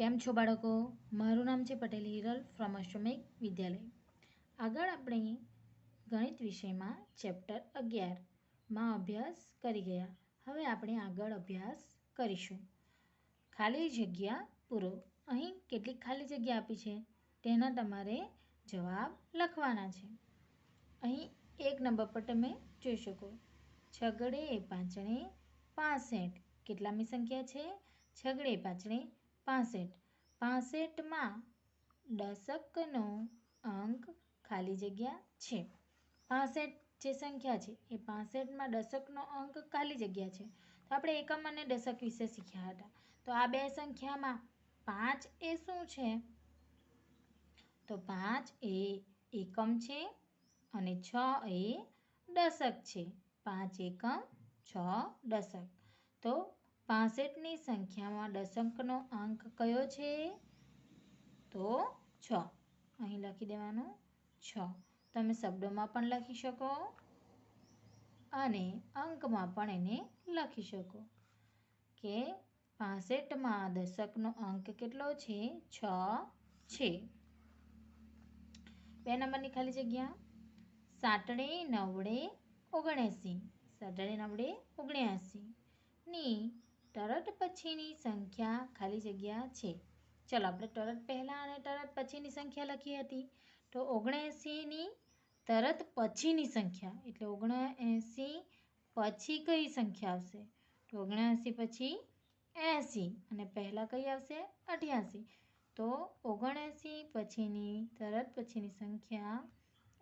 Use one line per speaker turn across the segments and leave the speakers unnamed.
કેમ છો બાળકો? મારું નામ છે પટેલ હિરલ ફ્રોમ અશ્વમેઘ વિદ્યાલય. આગળ આપણે ગણિત વિષયમાં ચેપ્ટર અગિયારમાં અભ્યાસ કરી ગયા. હવે આપણે આગળ અભ્યાસ કરીશું. ખાલી જગ્યા પૂરો. અહીં કેટલીક ખાલી જગ્યા આપી છે? તેના તમારે જવાબ લખવાના છે. અહીં એક નંબર પર તમે જોઈ શકો. છગડે પાંચણે પાસઠ. કેટલામી સંખ્યા છે? છગડે પાંચણે પાસઠ. પાસઠમાં દશકનો અંક ખાલી જગ્યા છે. પાસઠ જે સંખ્યા છે એ પાસઠમાં દશકનો અંક ખાલી જગ્યા છે. તો આપણે એકમ અને દશક વિશે શીખ્યા હતા. તો આ બે સંખ્યામાં પાંચ એ શું છે? તો પાંચ એ એકમ છે અને છ એ દશક છે. પાંચ એકમ, છ દશક. તો પાસઠની સંખ્યામાં દશકનો અંક કયો છે? તો છ. અહીં લખી દેવાનું, છ. તમે શબ્દોમાં પણ લખી શકો અને અંકમાં પણ એને લખી શકો. કે પાસઠમાં દશકનો અંક કેટલો છે? છ છે. બે નંબરની ખાલી જગ્યા. સાતડે નવડે ઓગણએંસી. સાતડે નવડે ઓગણ્યાસી ની તરત પછીની સંખ્યા ખાલી જગ્યા છે. ચલો, આપણે તરત પહેલાં અને તરત પછીની સંખ્યા લખી હતી. તો ઓગણએંસીની તરત પછીની સંખ્યા, એટલે ઓગણએંસી પછી કઈ સંખ્યા આવશે? તો ઓગણએંસી પછી એંસી અને પહેલાં કઈ આવશે? અઠ્યાસી. તો ઓગણએંસી પછીની તરત પછીની સંખ્યા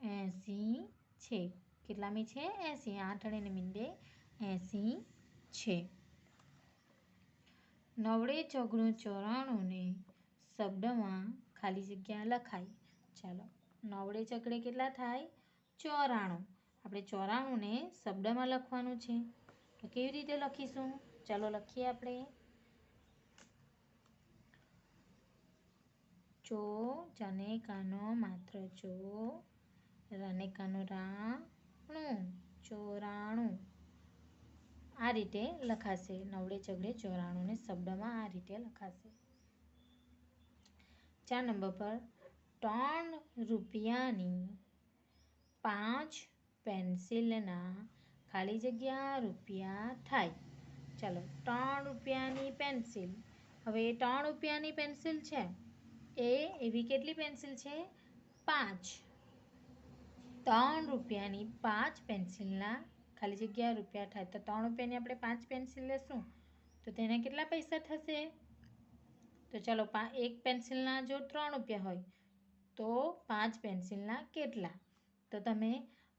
એંસી છે. કેટલામી છે? એંસી. આઠ અને મીંડે એંસી છે. નવડે ચોગણું ચોરાણુંને શબ્દમાં ખાલી જગ્યા લખાય ચાલો, નવડે ચકડે કેટલા થાય? ચોરાણું. આપણે ચોરાણુંને શબ્દમાં લખવાનું છે. તો કેવી રીતે લખીશું? ચાલો લખીએ આપણે. ચો, જને કાનો માત્ર ચો, રને કાનો રાણું, ચોરાણું. આ રીતે લખાશે, નવડે ચગડે ચોરાણુંને શબ્દમાં આ રીતે લખાશે. ચાર નંબર પર, ત્રણ રૂપિયાની પાંચ પેન્સિલના ખાલી જગ્યા રૂપિયા થાય. ચાલો, ત્રણ રૂપિયાની પેન્સિલ. હવે ત્રણ રૂપિયાની પેન્સિલ છે. એ એવી કેટલી પેન્સિલ છે? પાંચ. ત્રણ રૂપિયાની પાંચ પેન્સિલના ખાલી જગ્યા રૂપિયા થાય. તો ત્રણ રૂપિયાની આપણે પાંચ પેન્સિલ લેશું. તો તેના કેટલા પૈસા થશે? તો ચાલો એક પેન્સિલના જો ત્રણ રૂપિયા હોય, તો પાંચ પેન્સિલના કેટલા? તો તમે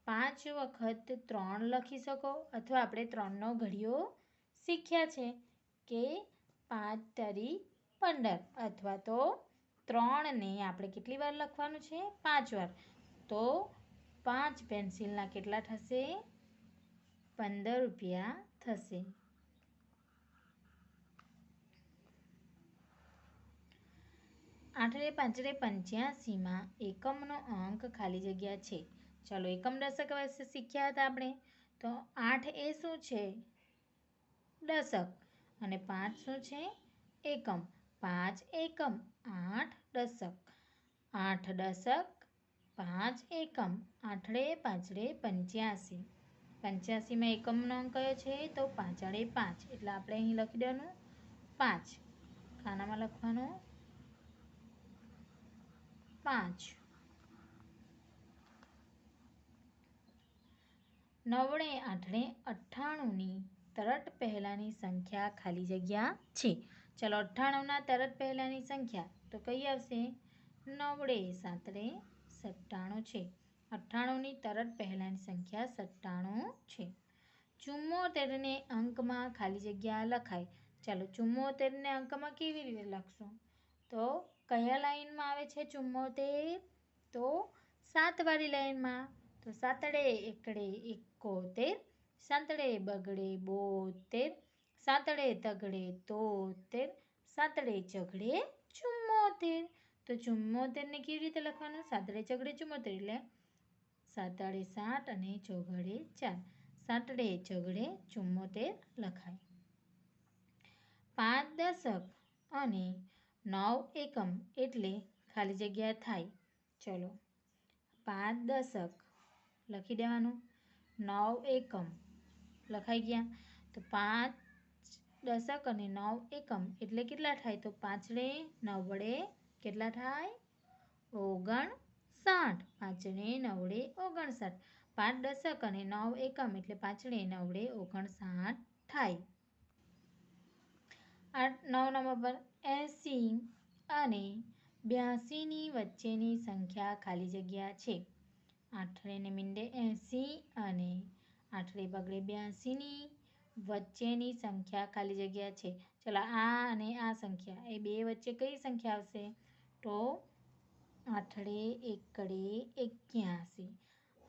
પાંચ વખત ત્રણ લખી શકો. અથવા આપણે ત્રણનો ઘડિયો શીખ્યા છે કે પાંચ તરી પંદર. અથવા તો ત્રણને આપણે કેટલી વાર લખવાનું છે? પાંચ વાર. તો પાંચ પેન્સિલના કેટલા થશે? પંદર રૂપિયા થશે. આઠરે પાંચરે પંચ્યાસીમાં એકમનો અંક ખાલી જગ્યા છે. ચાલો એકમ દશક વિશે શીખ્યા હતા આપણે. તો આઠ એ શું છે? દશક. અને પાંચ શું છે? એકમ. પાંચ એકમ, આઠ દશક. આઠ દશક, પાંચ એકમ. આઠડે પાંચડે પંચ્યાસી. પંચ્યાસીમાં એકમનો અંક કયો છે? તો પાંચડે પાંચ. એટલે આપણે અહીં લખી દેવાનું પાંચ. ખાનામાં લખવાનું પાંચ. નવડે આઠડે અઠ્ઠાણુંની તરત પહેલાંની સંખ્યા ખાલી જગ્યા છે. ચાલો અઠ્ઠાણુંના તરત પહેલાંની સંખ્યા તો કઈ આવશે? નવડે સાતડે સત્તાણું છે. અઠ્ઠાણુંની તરત પહેલાંની સંખ્યા સત્તાણું છે. ચુમ્મોતેરને અંકમાં ખાલી જગ્યા લખાય. ચાલો ચુમ્મોતેરને અંકમાં કેવી રીતે લખશું? તો કયા લાઈનમાં આવે છે ચુમ્મોતેર તો સાતવાળી લાઈનમાં તો સાતડે એકડે એકોતેર, સાતડે બગડે બોતેર, સાતડે તગડે તોતેર, સાતડે ચગડે ચુમ્મોતેર તો ચુમ્મોતેરને કેવી રીતે લખવાનું? સાતડે ચગડે ચુમ્મોતેર એટલે સાતડે સાત અને ચોગડે ચાર. સાતડે ચગડે ચુમ્મોતેર લખાય. પાંચ દશક અને નવ એકમ એટલે ખાલી જગ્યા થાય. ચલો. પાંચ દશક લખી દેવાનું. નવ એકમ લખાઈ ગયા. તો પાંચ દશક અને નવ એકમ એટલે કેટલા થાય? તો પાંચડે નવ વડે કેટલા થાય? ઓગણ સાઠ પાંચડે નવડે ઓગણસાઠ, પાંચ દશક અને નવ એકમ એટલે પાંચડે નવડે ઓગણસાઠ થાય. આઠ નવ નંબર પર એંસી અને બ્યાસીની વચ્ચેની સંખ્યા ખાલી જગ્યા છે. આઠડે ને મીંડે એંસી અને આઠડે બગડે બ્યાસીની વચ્ચેની સંખ્યા ખાલી જગ્યા છે. ચલો આ અને આ સંખ્યા, એ બે વચ્ચે કઈ સંખ્યા આવશે? તો આઠડે એકડે એક્યાસી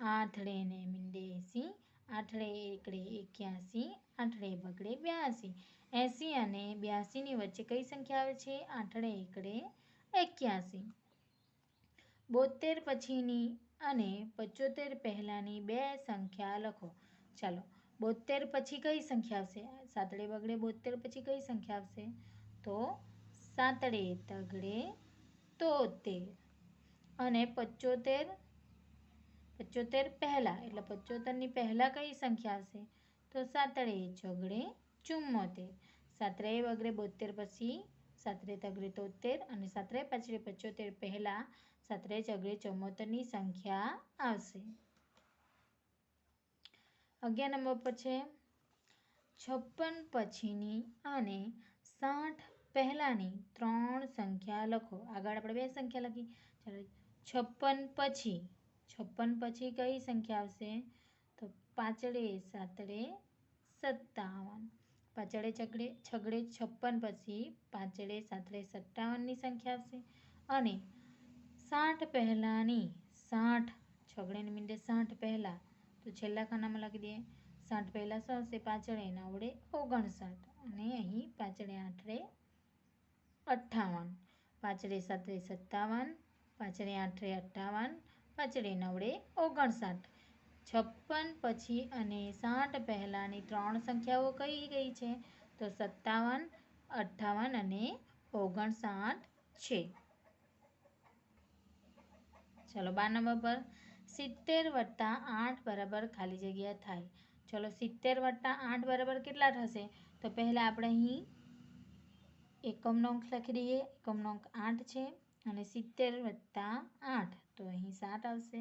આઠડે ને મીંડે એંસી આઠડે એકડે એક્યાસી આઠડે બગડે બ્યાસી. એંસી અને બ્યાસીની વચ્ચે કઈ સંખ્યા આવે છે? આઠડે એકડે એક્યાસી. બોતેર પછીની અને પચોતેર પહેલાંની બે સંખ્યા લખો. ચાલો બોતેર પછી કઈ સંખ્યા આવશે? સાતડે બગડે બોતેર પછી કઈ સંખ્યા આવશે? તો સાતડે તગડે તોતેર. અને પચોતેર પચોતેર પહેલાં, એટલે પચોતેરની પહેલાં કઈ સંખ્યા હશે? તો સાતડે છગડે ચુમ્મોતેર સાતરે વગરે બોતેર પછી સાતરે તગડે તોતેર અને સાતરે પાછળ પચોતેર પહેલાં સાતરે ચગડે ચુમ્મોતેરની સંખ્યા આવશે. અગિયાર નંબર પર છે. છપ્પન પછીની અને સાઠ પહેલાંની ત્રણ સંખ્યા લખો. આગળ આપણે બે સંખ્યા લખી. ચાલો છપ્પન પછી છપ્પન પછી કઈ સંખ્યા આવશે? તો પાંચડે, સાતડે, સત્તાવન. પાંચડે ચકડે છગડે, છપ્પન પછી પાંચડે, સાતડે, સત્તાવનની સંખ્યા આવશે. અને સાઠ પહેલાંની, સાઠ, છગડેની મીંડે સાઠ પહેલાં, તો છેલ્લા ખાનામાં લખી દઈએ. સાઠ પહેલાં શું આવશે? પાછળે નવડે, ઓગણસાઠ. અને અહીં પાછળે આઠડે, અઠ્ઠાવન. પાછળે સાતડે, સત્તાવન. પાછળે આઠે અઠ્ઠાવન પાંચડે નવડે ઓગણસાઠ. છપ્પન પછી અને સાઠ પહેલાંની ત્રણ સંખ્યાઓ કઈ ગઈ છે? તો સત્તાવન, અઠ્ઠાવન અને ઓગણસાઠ છે. ચલો બાર નંબર પર. સિત્તેર વત્તા આઠ બરાબર ખાલી જગ્યા થાય. ચલો સિત્તેર વત્તા આઠ બરાબર કેટલા થશે? તો પહેલાં આપણે અહીં એકમનો અંક લખી દઈએ. એકમનો અંક આઠ છે. અને સિત્તેર વત્તા આઠ. તો અહીં સાત આવશે.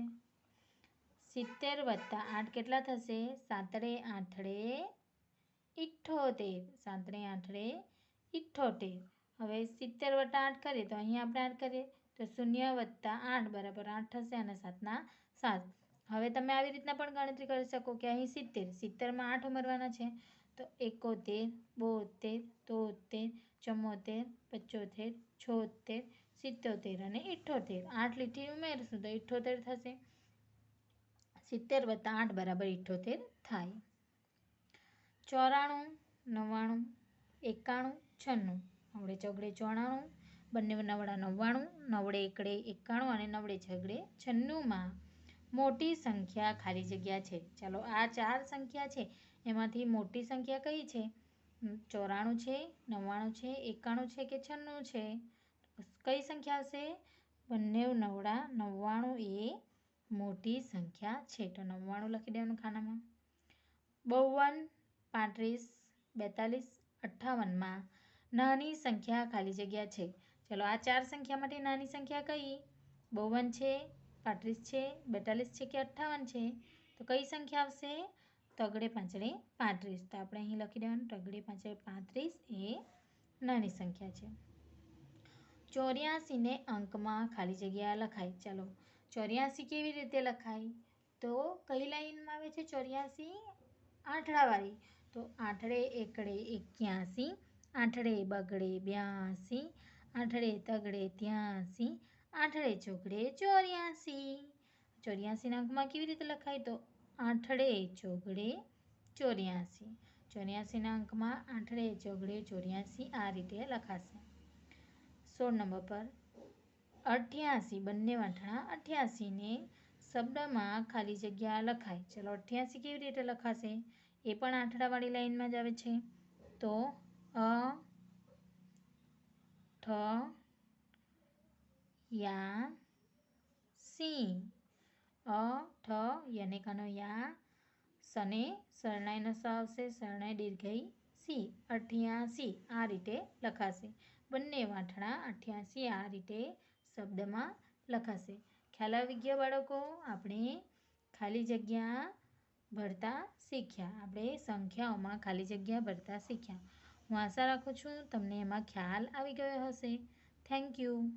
સિત્તેર વત્તા આઠ કેટલા થશે? સાતડે આઠડે ઇઠ્ઠોતેર સાતડે આઠડે ઇઠ્ઠોતેર હવે સિત્તેર વત્તા આઠ કરીએ તો અહીં આપણે આઠ કરીએ. તો શૂન્ય વત્તા આઠ બરાબર આઠ થશે અને સાતના સાત. હવે તમે આવી રીતના પણ ગણતરી કરી શકો કે અહીં સિત્તેર. સિત્તેરમાં આઠ ઉમેરવાના છે. તો એકોતેર, બોતેર, તોતેર ચુમ્મોતેર, પચોતેર, છોતેર, સિત્તોતેર અને ઇઠ્ઠોતેર. આઠ લીટી ઉમેરશું તો ઇઠ્ઠોતેર થશે. સિત્તેર વત્તા આઠ બરાબર ઇઠ્ઠોતેર થાય. ચોરાણું, નવ્વાણું, એકાણું, છન્નું. નવડે ચોગડે ચોરાણું બંને નવડા નવ્વાણું, નવડે એકડે એકાણું અને નવડે છગડે છન્નુંમાં. મોટી સંખ્યા ખાલી જગ્યા છે. ચાલો આ ચાર સંખ્યા છે. એમાંથી મોટી સંખ્યા કઈ છે? ચોરાણું છે, નવ્વાણું છે, એકાણું છે કે છન્નું છે? કઈ સંખ્યા આવશે બંને નવડા, નવ્વાણું એ મોટી સંખ્યા છે. તો નવ્વાણું લખી દેવાનું ખાનામાં. બાવન પાંત્રીસ, બેતાલીસ, અઠ્ઠાવનમાં નાની સંખ્યા ખાલી જગ્યા છે. ચલો, આ ચાર સંખ્યા માટે નાની સંખ્યા કઈ? બાવન છે, પાંત્રીસ છે, બેતાલીસ છે કે અઠ્ઠાવન છે? તો કઈ સંખ્યા આવશે? તગડે પાંચડે પાંત્રીસ. તો આપણે અહીં લખી દેવાનું, તગડે પાંચડે પાંત્રીસ એ નાની સંખ્યા છે. ચોર્યાસીને અંકમાં ખાલી જગ્યા લખાય. ચાલો, ચોર્યાસી કેવી રીતે લખાય? તો કઈ લાઈનમાં આવે છે? ચોર્યાસી આઠડાવાળી તો આઠડે એકડે એક્યાસી આઠડે બગડે બ્યાસી આઠડે તગડે ત્યાસી આઠડે ચોકડે ચોર્યાસી. ચોર્યાસીના અંકમાં કેવી રીતે લખાય? તો આઠડે ચોગડે ચોર્યાસી. ચોર્યાસીના અંકમાં આઠડે ચોગડે ચોર્યાસી આ રીતે લખાશે. સોળ નંબર પર, અઠ્યાસી, બંને વાંઠણા અઠ્યાસીને શબ્દમાં ખાલી જગ્યા લખાય. ચલો અઠ્યાસી કેવી રીતે લખાશે? એ પણ આઠડાવાળી લાઈનમાં જ આવે છે. તો, અ, ઠ, યા સિંહ અ, ઠ યનેકાનો યા. સને શરણાઈનો સ આવશે, શરણાઈ દીર્ઘઈ. સી, અઠ્યાસી, આ રીતે લખાશે. બંને વાંઠણા અઠ્યાસી આ રીતે શબ્દમાં લખાશે. ખ્યાલ આવી ગયો બાળકો, આપણે ખાલી જગ્યા ભરતા શીખ્યા. આપણે સંખ્યાઓમાં ખાલી જગ્યા ભરતા શીખ્યા. હું આશા રાખું છું, તમને એમાં ખ્યાલ આવી ગયો હશે. Thank you.